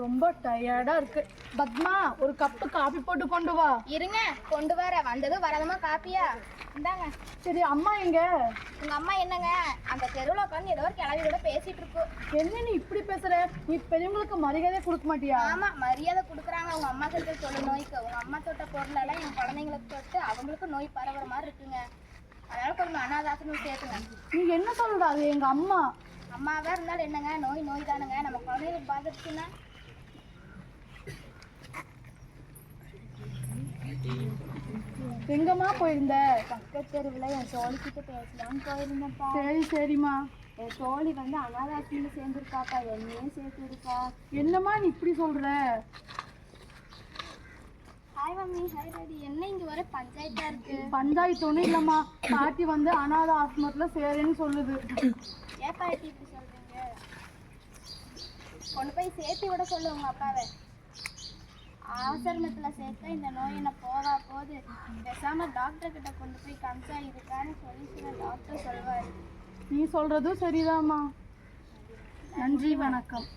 ரொம்ப டயர்டா இருக்கு. பத்மா ஒரு கப்பு காபி போட்டு கொண்டு வா. இருங்க கொண்டு வர. வந்ததும் வரதமா காப்பியா? இந்தாங்க. சரி அம்மா எங்க? உங்க அம்மா என்னங்க? அந்த தெருவில் உட்காந்து ஏதோ ஒரு கிளவி கூட பேசிட்டு இருக்கு. என்ன நீ இப்படி பேசுற? நீ பெரியவங்களுக்கு மரியாதை கொடுக்க மாட்டியா? ஆமா மரியாதை கொடுக்குறாங்க. உங்க அம்மா கிட்ட சொல்லு நோய்க்கு. உங்க அம்மா தொட்ட பொருளெல்லாம் என் குழந்தைங்களுக்கு தொட்டு அவங்களுக்கு நோய் பரவுற மாதிரி இருக்குங்க. அதனால கொஞ்சம் அனாதாசனம் சேர்த்துங்க. நீ என்ன சொல்ற அது எங்க அம்மா? அம்மாவா இருந்தாலும் என்னங்க? நோய் நோய் தானுங்க நம்ம குழந்தைங்களுக்கு பாதிச்சுன்னா? எங்கம்மா போயிருந்த? பக்கத்து தெருவில் என் தோழிக்கிட்ட பேசலாம்னு போயிருந்தேன்ப்பா. சரி சரிம்மா. என் தோழி வந்து அனாதாசியில் சேர்ந்துருக்காப்பா என்னையும் சேர்த்து இருக்கா என்னம்மா நீ இப்படி சொல்ற? ஹாய் மம்மி ஹாய் டாடி என்ன இங்க ஒரே பஞ்சாயத்தா இருக்கு? பஞ்சாயத்து ஒன்றும் இல்லைம்மா. பாட்டி வந்து அனாதை ஆசிரமத்துல சேருன்னு சொல்லுது. ஏன் பாட்டி இப்படி சொல்றீங்க? கொண்டு போய் சேர்த்து விட சொல்லு உங்க அப்பாவை. ஆசிரமத்துல சேர்த்தா இந்த நோய் என்ன போவா பேசாமல் டாக்டர் கிட்ட கொண்டு போய் காமிச்சா இருக்கான்னு சொல்லி சில டாக்டர் சொல்வார். நீ சொல்றதும் சரிதாம்மா. நன்றி வணக்கம்.